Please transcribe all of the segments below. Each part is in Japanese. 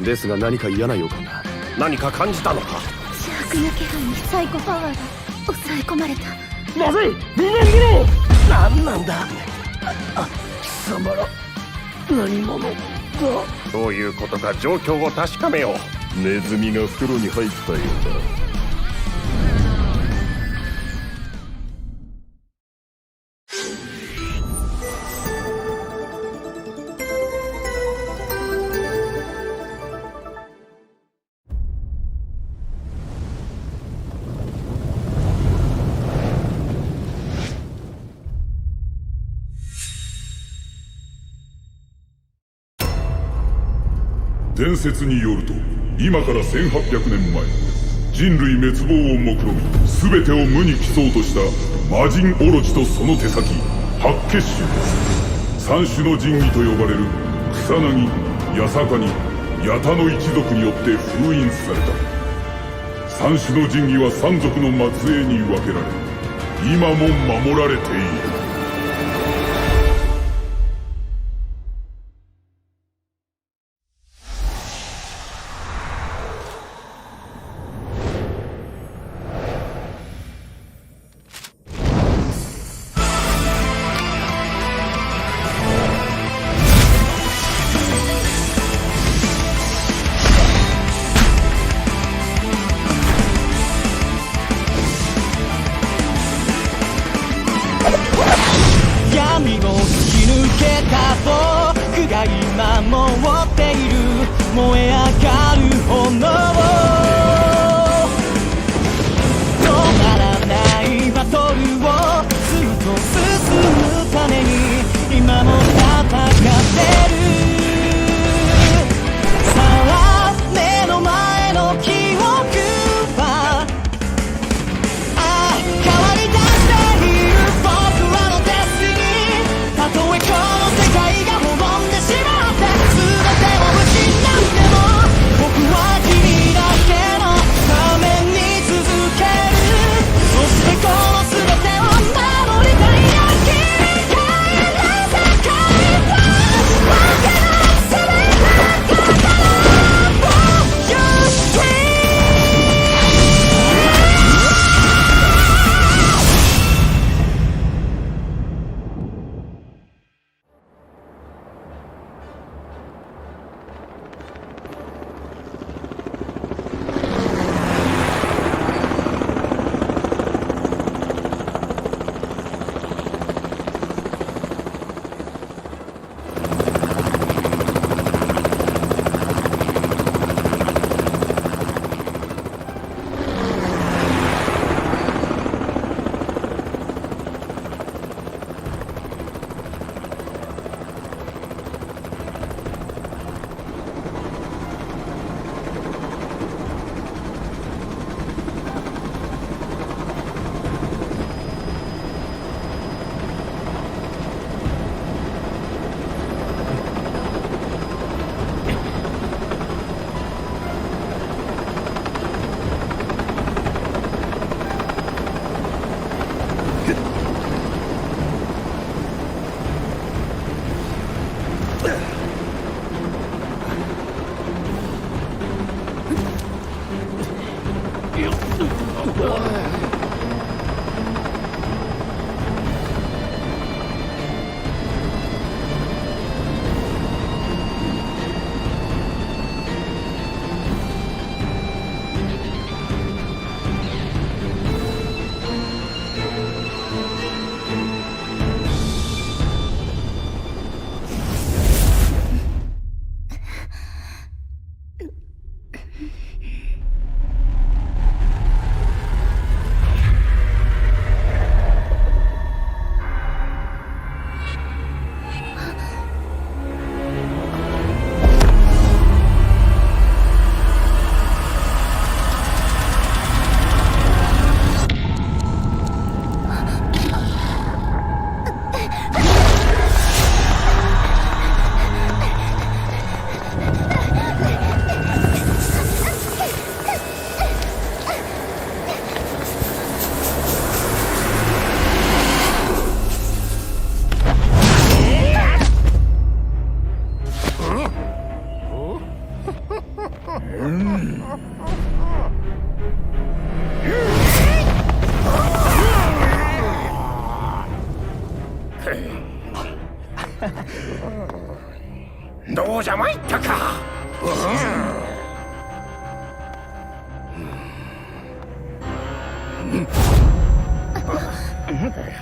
ですが何か嫌な予感が何か感じたのか。邪悪な気配にサイコパワーが抑え込まれた。まずい。人間ギロ何なんだ。あ貴様ら。何者だどういうことか状況を確かめよう。ネズミが袋に入ったようだ伝説によると今から1800年前人類滅亡を目論み全てを無に帰そうとした魔人オロチとその手先八結集です三種の神器と呼ばれる草薙八坂に八田の一族によって封印された。三種の神器は三族の末裔に分けられ今も守られている。どうじゃ参ったか。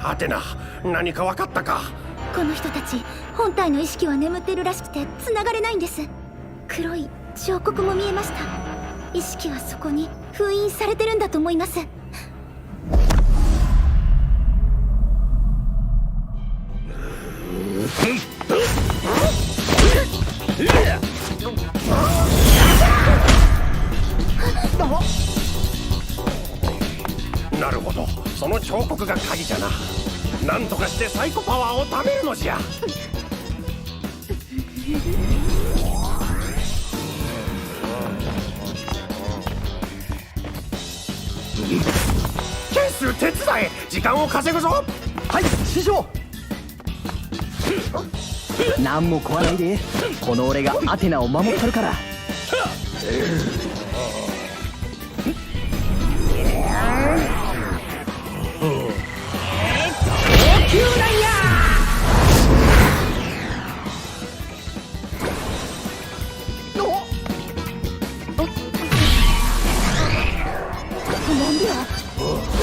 はてな何か分かったか。この人たち本体の意識は眠ってるらしくて繋がれないんです。黒い彫刻も見えました。意識はそこに封印されてるんだと思います。刻が鍵じゃな。なんとかしてサイコパワーを貯めるのじゃ。ケンス手伝え。時間を稼ぐぞ。はい師匠。何も壊ないで。この俺がアテナを守ってるから。なんでよ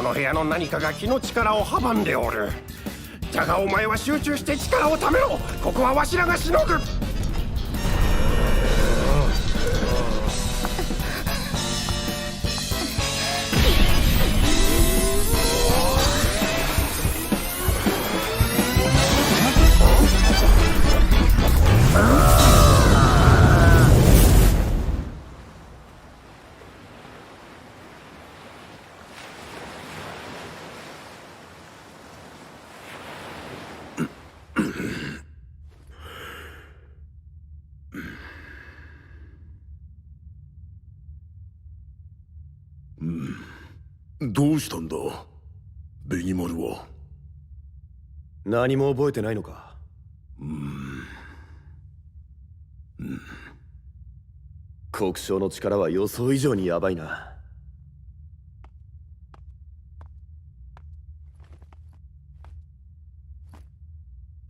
この部屋の何かが気の力を阻んでおる。じゃがお前は集中して力をためろ。ここはわしらがしのぐ。どうしたんだ？ベニマルは？何も覚えてないのか？国将の力は予想以上にヤバいな。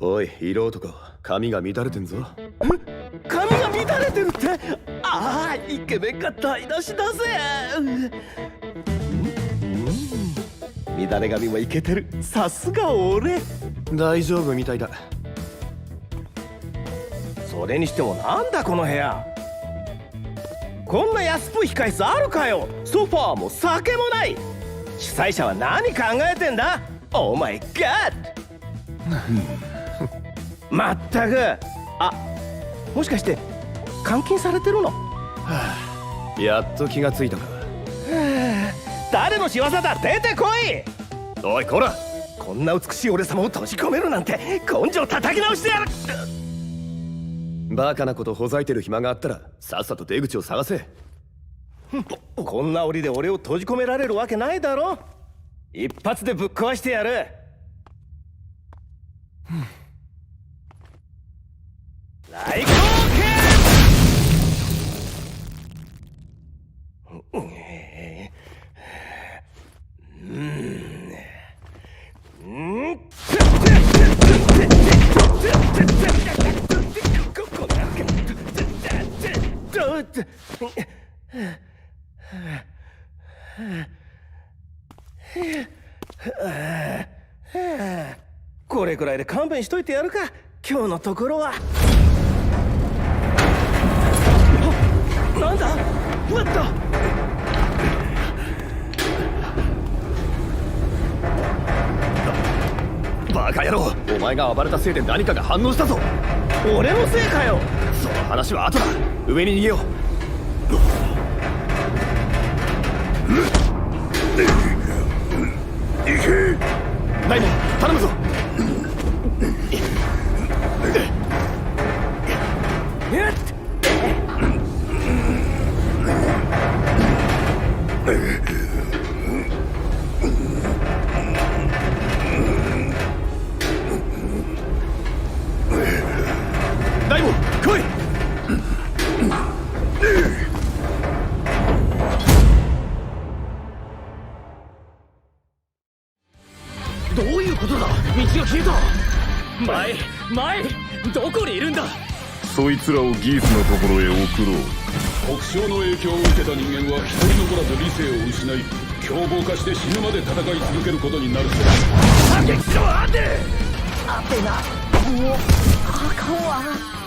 おい色男髪が乱れてんぞ。髪が乱れてるって？ああイケメンが台無しだぜ乱れ髪もいけてる。さすが俺。大丈夫みたいだ。それにしてもなんだこの部屋。こんな安っぽい控室あるかよ。ソファーも酒もない。主催者は何考えてんだ。オーマイガッ。まったく。あもしかして監禁されてるの？やっと気がついたか誰の仕業だ出てこい！おいこらこんな美しい俺様を閉じ込めるなんて根性叩き直してやる！バカなことほざいてる暇があったらさっさと出口を探せ。こんな檻で俺を閉じ込められるわけないだろ！一発でぶっ壊してやる！来くらいで勘弁しといてやるか。今日のところは。あなんだ？待ったバカ野郎。お前が暴れたせいで何かが反応したぞ。俺のせいかよ。その話は後だ。上に逃げよう。大門頼むぞそいつらをギースのところへ送ろう。国将の影響を受けた人間は一人残らず理性を失い凶暴化して死ぬまで戦い続けることになる反撃しろアンデアペナもうあかんわ